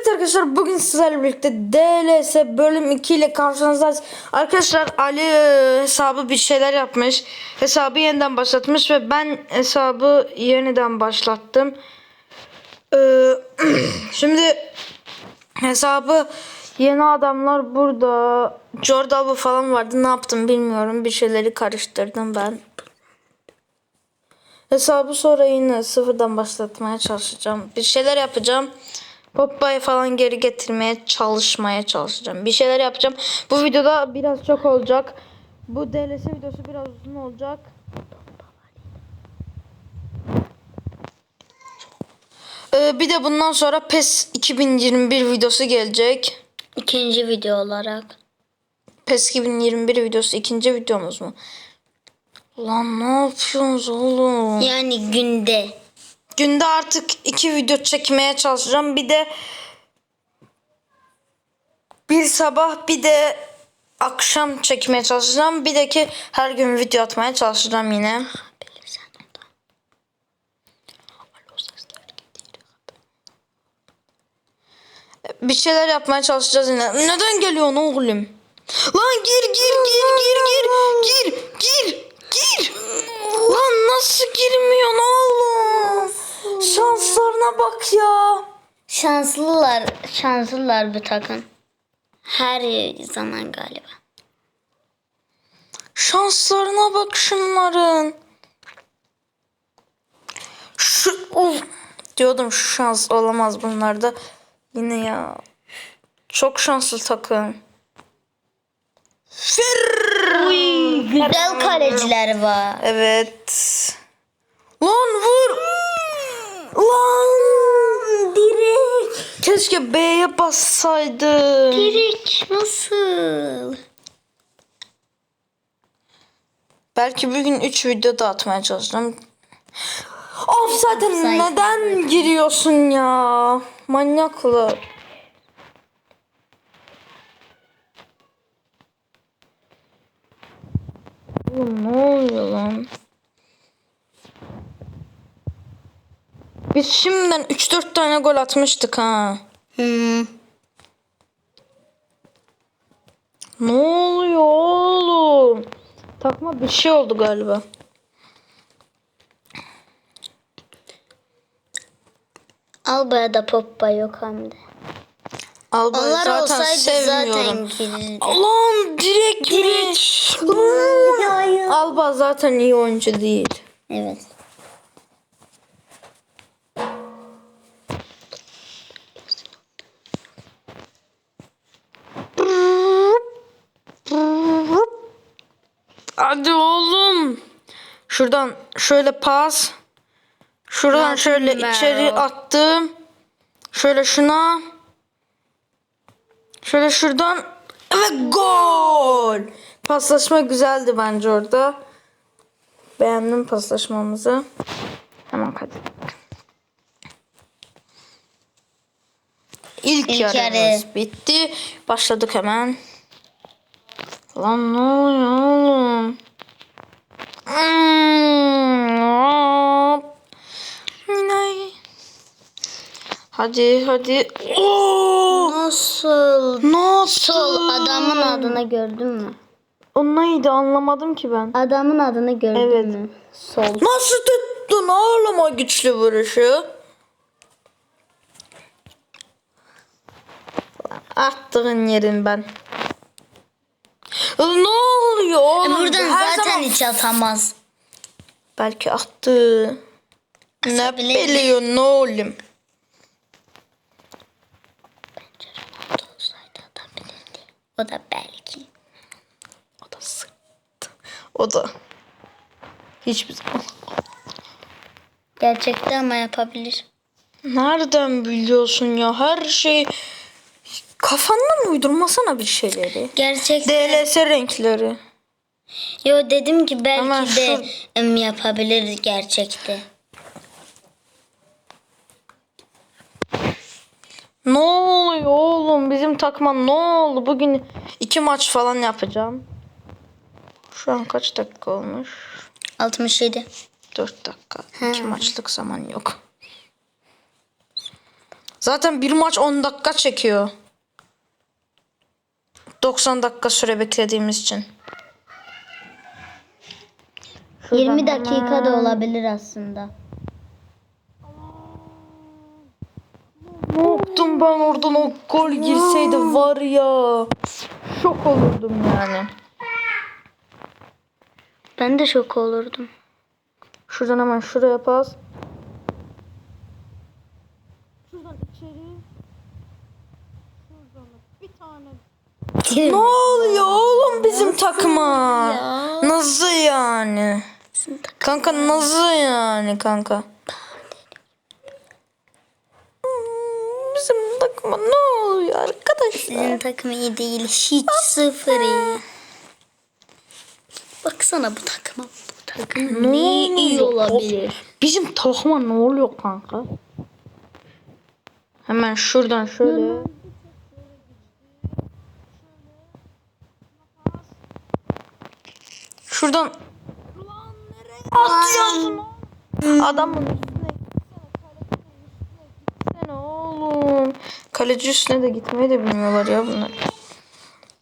Evet arkadaşlar bugün sizlerle birlikte DLS bölüm 2 ile karşınızdayız. Arkadaşlar Ali hesabı bir şeyler yapmış. Hesabı yeniden başlatmış ve ben hesabı yeniden başlattım. Ee, şimdi hesabı yeni adamlar burada. Jordan falan vardı. Ne yaptım bilmiyorum. Bir şeyleri karıştırdım ben. Hesabı sonra yine sıfırdan başlatmaya çalışacağım. Bir şeyler yapacağım. Poppa'yı falan geri getirmeye çalışmaya çalışacağım. Bir şeyler yapacağım. Bu videoda biraz çok olacak. Bu DLS videosu biraz uzun olacak. Ee, bir de bundan sonra PES 2021 videosu gelecek. İkinci video olarak. PES 2021 videosu ikinci videomuz mu? Lan ne yapıyorsunuz oğlum? Yani günde. Günde artık iki video çekmeye çalışacağım. Bir de bir sabah bir de akşam çekmeye çalışacağım. Bir de ki her gün video atmaya çalışacağım yine. Bir şeyler yapmaya çalışacağız yine. Neden geliyorsun oğlum? Lan gir gir gir gir gir gir gir gir. Lan nasıl girmiyorsun oğlum? Şanslarına bak ya. Şanslılar, şanslılar bu takım. Her zaman galiba. Şanslarına bak şunların. Şu of. Diyordum şu şans olamaz bunlarda. Yine ya. Çok şanslı takım. Fir. Güzel kaleciler var. Evet. Lan vur. Lan. Direk. Keşke B'ye bassaydım. Direk nasıl? Belki bir gün 3 video da atmaya çalışacağım. Of zaten Offside. neden giriyorsun ya? Manyaklar. Oğlum ne oluyor lan? Biz şimdiden 3-4 tane gol atmıştık ha. Hmm. Ne oluyor oğlum? Takma bir şey oldu galiba. Alba'ya da Poppa yok hem de. Albayı Onlar zaten olsaydı sevmiyorum. zaten. Lan direkt direkt. Alba zaten iyi oyuncu değil. Evet. Hadi oğlum. Şuradan şöyle pas. Şuradan Yaptım şöyle ben içeri attım. Şöyle şuna. Şöyle şuradan. Evet gol. Paslaşma güzeldi bence orada. Beğendim paslaşmamızı. Hemen hadi. İlk, İlk yarımız yarı. bitti. Başladık hemen. Lan ne oluyor oğlum? Hmm. Hadi hadi. Oo! Nasıl? Sol adamın adını gördün mü? O neydi anlamadım ki ben. Adamın adını gördün Evet. mü? Sol. Nasıl tuttun oğlum o güçlü vuruşu? Attığın yerin ben. Ne oluyor oğlum? Buradan Her zaten zaman- hiç atamaz. Belki attı. Ne Atabilir. biliyorsun oğlum? O da belki. O da sıktı. O da. Hiçbir zaman. Gerçekte ama yapabilir. Nereden biliyorsun ya? Her şey kafandan mı uydurmasana bir şeyleri? Gerçekte. DLS renkleri. Yo dedim ki belki de şu- em, yapabilir gerçekte. Ne oluyor oğlum? Bizim takıma ne oldu? Bugün iki maç falan yapacağım. Şu an kaç dakika olmuş? 67. 4 dakika. İki maçlık zaman yok. Zaten bir maç 10 dakika çekiyor. 90 dakika süre beklediğimiz için. 20 dakika da olabilir aslında. Ne yaptım ben oradan o gol girseydi var ya. Şok olurdum yani. Ben de şok olurdum. Şuradan hemen şuraya pas. Şuradan içeri. Şuradan bir tane. Ne oluyor oğlum bizim takıma? Nasıl yani? Kanka nasıl yani kanka? Hmm, Bizim takıma ne oluyor arkadaşlar? Sizin takım iyi değil. Hiç sıfır iyi. Baksana bu takıma. Bu takım ne iyi olabilir? Bizim takıma ne oluyor kanka? Hemen şuradan şöyle. Şuradan atıyorsun. Adamın üstüne gitsene oğlum. Kaleci üstüne de gitmeyi de bilmiyorlar ya bunlar.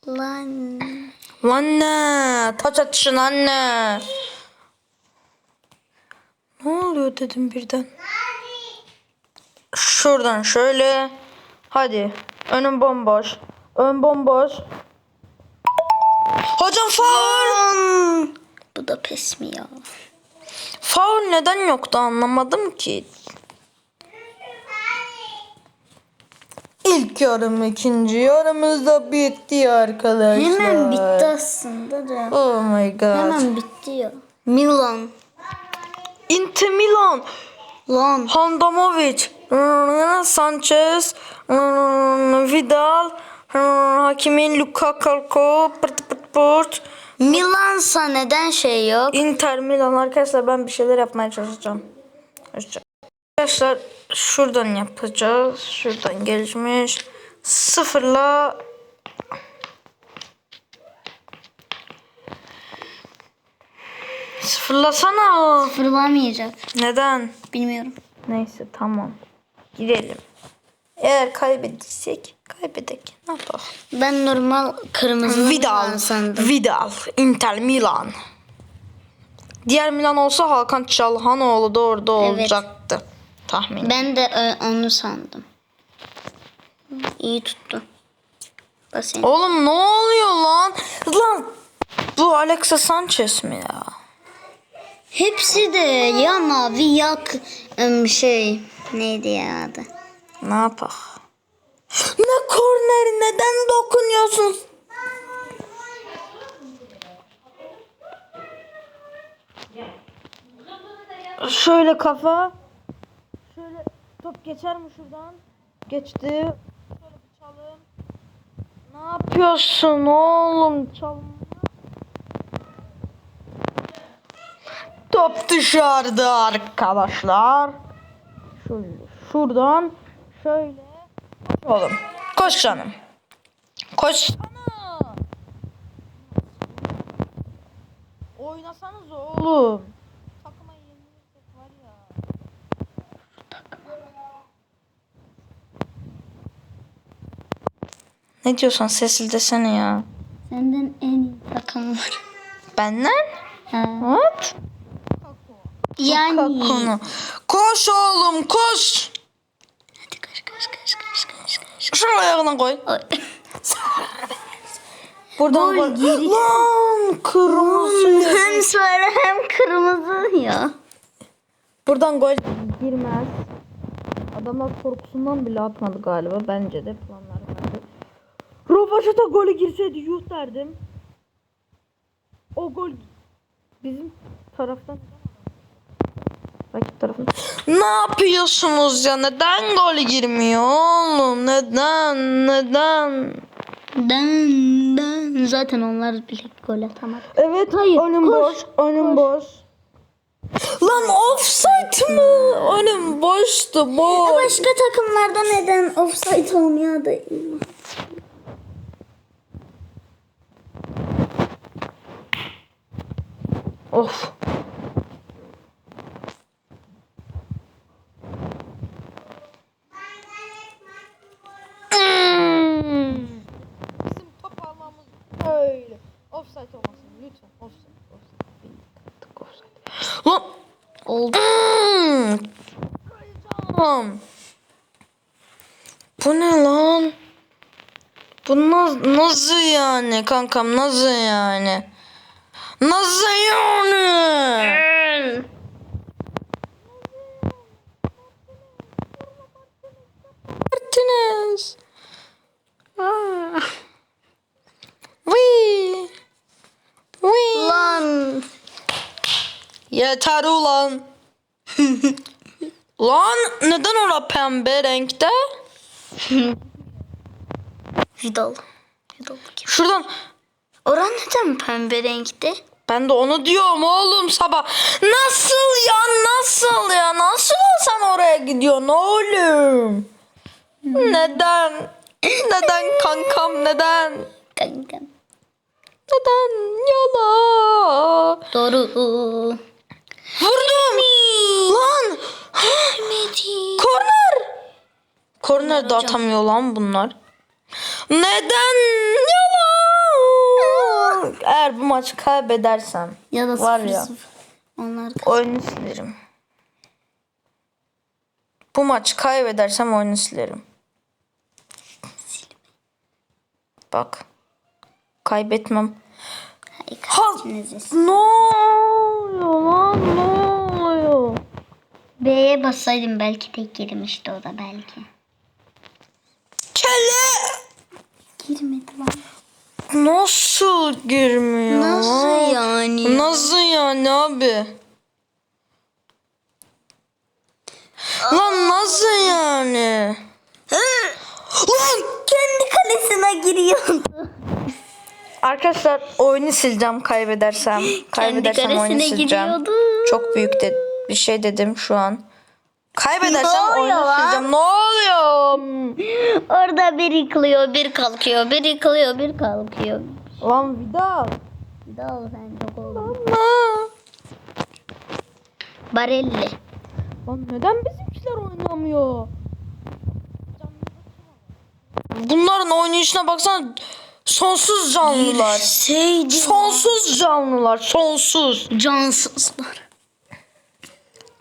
Lan. Anne, taç atışın anne. Ne oluyor dedim birden. Şuradan şöyle. Hadi. Önüm bomboş. Ön bomboş. Hocam faul. Bu da pes mi ya? Faul neden yoktu anlamadım ki. İlk yarım ikinci yarımız da bitti arkadaşlar. Hemen bitti aslında da. Oh my god. Hemen bitti ya. Milan. Inter Milan. Lan. Handamovic, Sanchez, Vidal, Hakimin Lukaku, pırt. Milansa neden şey yok? Inter Milan arkadaşlar ben bir şeyler yapmaya çalışacağım. Arkadaşlar şuradan yapacağız. Şuradan gelişmiş. Sıfırla Sıfırlasana. Fırlamayacak. Neden? Bilmiyorum. Neyse tamam. Gidelim. Eğer kaybedirsek kaybedek. Ne yapalım? Ben normal kırmızı Vidal. Sandım. Vidal. Inter Milan. Diğer Milan olsa Hakan Çalhanoğlu da orada Evet. olacaktı. Tahmin. Ben de e, onu sandım. İyi tuttu. Basayım. Oğlum ne oluyor lan? Lan bu Alexa Sanchez mi ya? Hepsi de ya mavi ya k- ım, şey neydi ya adı? Ne yapak? Ne korneri neden dokunuyorsun? Şöyle kafa. Şöyle top geçer mi şuradan? Geçti. Şöyle bir çalım. Ne yapıyorsun oğlum? Çalım. Top dışarıda arkadaşlar. Şöyle şuradan şöyle. Oğlum koş canım. Koş. Oynasanız oğlum. Takıma yenilirsek var ya. Ne diyorsun Sesil desene ya. Senden en iyi takım var. Benden? Ha. What? Yani. Konu. Koş oğlum koş. Hadi koş koş koş koş koş koş. Şunu ayağına koy. Buradan Gol gol. geri- Lan kırmızı. hem sarı hem kırmızı ya. Buradan gol girmez. Adamlar korkusundan bile atmadı galiba. Bence de planlar vardı. Rovaşata golü girseydi yuh derdim. O gol bizim taraftan Rakip tarafından. Ne yapıyorsunuz ya? Neden gol girmiyor oğlum? Neden? Neden? Dan dan. Zaten onlar bile gol atamadı. Evet Hayır, önüm koş, boş. Önüm boş. Lan offside mı? Önüm boştu boş. Başka takımlarda neden offside olmuyor da Of. kankam. Bu ne lan? Bu na- nasıl yani kankam nasıl yani? Nasıl yani? Martinez. Wee. Wee. Lan. Yeter ulan. lan neden ora pembe renkte? Vidal. Vidal kim? Şuradan Oran neden pembe renkte? ben de onu diyorum oğlum sabah. Nasıl ya nasıl ya nasıl sen oraya gidiyorsun oğlum? Neden? Neden kankam neden? Kankam. Neden? Yala. Doğru. Vurdum. Lan. Korner. Korner de atamıyor lan bunlar. Neden? Yalan. Eğer bu maçı kaybedersem Ya da Var sıfır ya. sıfır. Onlar oyunu silerim. Bu maçı kaybedersem oyunu silerim. Bak. Kaybetmem. Hayır, Ha! kaçınız Ne oluyor lan? Ne oluyor? B'ye bassaydım belki tek girmişti o da belki. Girmedi lan. Nasıl girmiyor? Nasıl yani? Nasıl yani abi? Lan nasıl yani? Lan Kendi kalesine giriyordu. Arkadaşlar oyunu sileceğim kaybedersem. Kaybedersem oyunu sileceğim. giriyordu. Çok büyük de bir şey dedim şu an. Kaybedersem Ne oluyor oyunu lan? sileceğim. Ne oluyor? Orada bir yıkılıyor, bir kalkıyor, bir yıkılıyor, bir kalkıyor. Lan Vidal. Vidal sen çok oldun. Ama. Barelli. Lan neden bizimkiler oynamıyor? Bunların oynayışına baksana. Sonsuz canlılar. Şeydi. Sonsuz canlılar. Sonsuz. Cansızlar.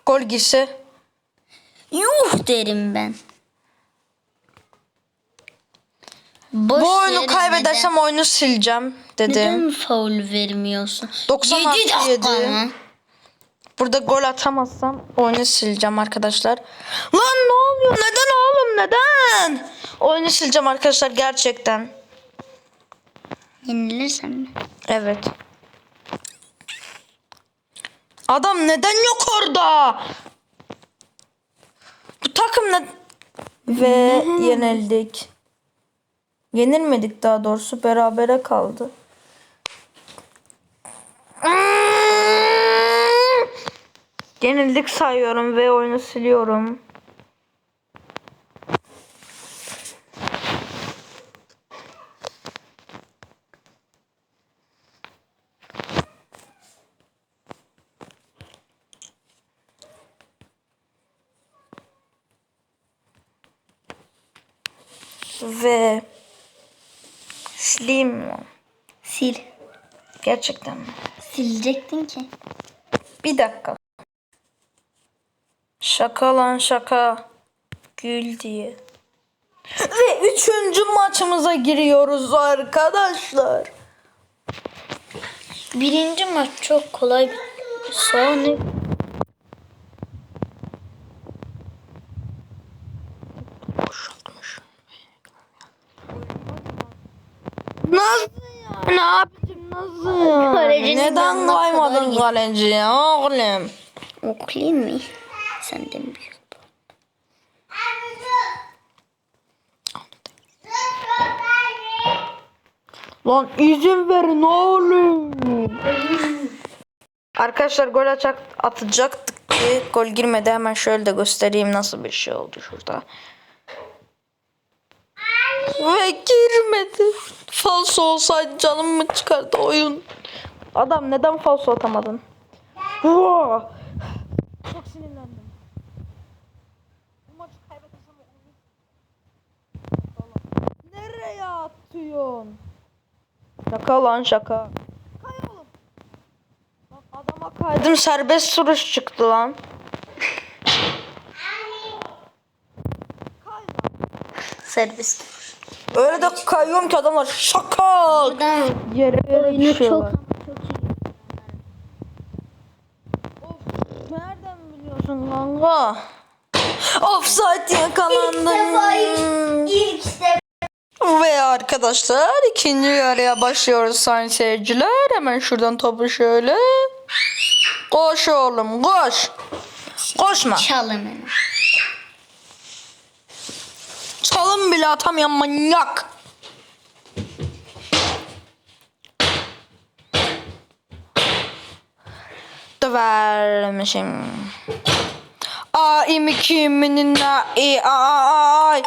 Gol girse. Yuh derim ben. Boş Bu oyunu verin, kaybedersem oyunu sileceğim neden, dedim. neden faul vermiyorsun? 90 Yedi artı dakika yedi. mı? Burada gol atamazsam oyunu sileceğim arkadaşlar. Lan ne oluyor? Neden oğlum? Neden? Oyunu sileceğim arkadaşlar gerçekten. Yenilirsem mi? Evet. Adam neden yok orada? Bu takım ne? Ve yenildik. Yenilmedik daha doğrusu berabere kaldı. Yenildik sayıyorum ve oyunu siliyorum. Ve sileyim mi? Sil. Gerçekten mi? Silecektin ki. Bir dakika. Şaka lan şaka. Gül diye. Ve üçüncü maçımıza giriyoruz arkadaşlar. Birinci maç çok kolay. Sonra Yani abicim nasıl yani? Kalecinin Neden kaymadın git. kaleciye oğlum? okuyayım mı? Senden büyük. Lan izin verin oğlum. Arkadaşlar gol atacak, atacaktık ki gol girmedi. Hemen şöyle de göstereyim nasıl bir şey oldu şurada. Ve girmedi. Falso olsaydı canım mı çıkardı oyun? Adam neden falso atamadın? Wow. Çok sinirlendim. Bu maçı kaybedersem Nereye atıyorsun? Şaka lan şaka. Kay oğlum. Lan adama kaydım serbest vuruş çıktı lan. servis. Öyle de kayıyorum ki adamlar şakal. Buradan Yere yere oyunu çok düşüyorlar. çok iyi. Nereden biliyorsun kanka? Offside yakalandım. ilk defa Ve arkadaşlar ikinci yarıya başlıyoruz sayın seyirciler. Hemen şuradan topu şöyle. Koş oğlum koş. Koşma. çalım hemen. Çalım bile atamayan manyak. Dövermişim. Ay mi kiminin na i ay.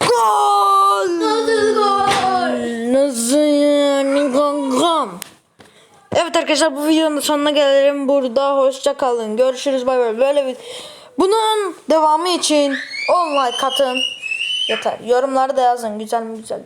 Gol! Nasıl gol? Nasıl yani kankam? Evet arkadaşlar bu videonun sonuna gelelim. Burada hoşça kalın. Görüşürüz bay bay. Böyle bir bunun devamı için 10 like atın. Yeter. Yorumları da yazın. Güzel mi güzel.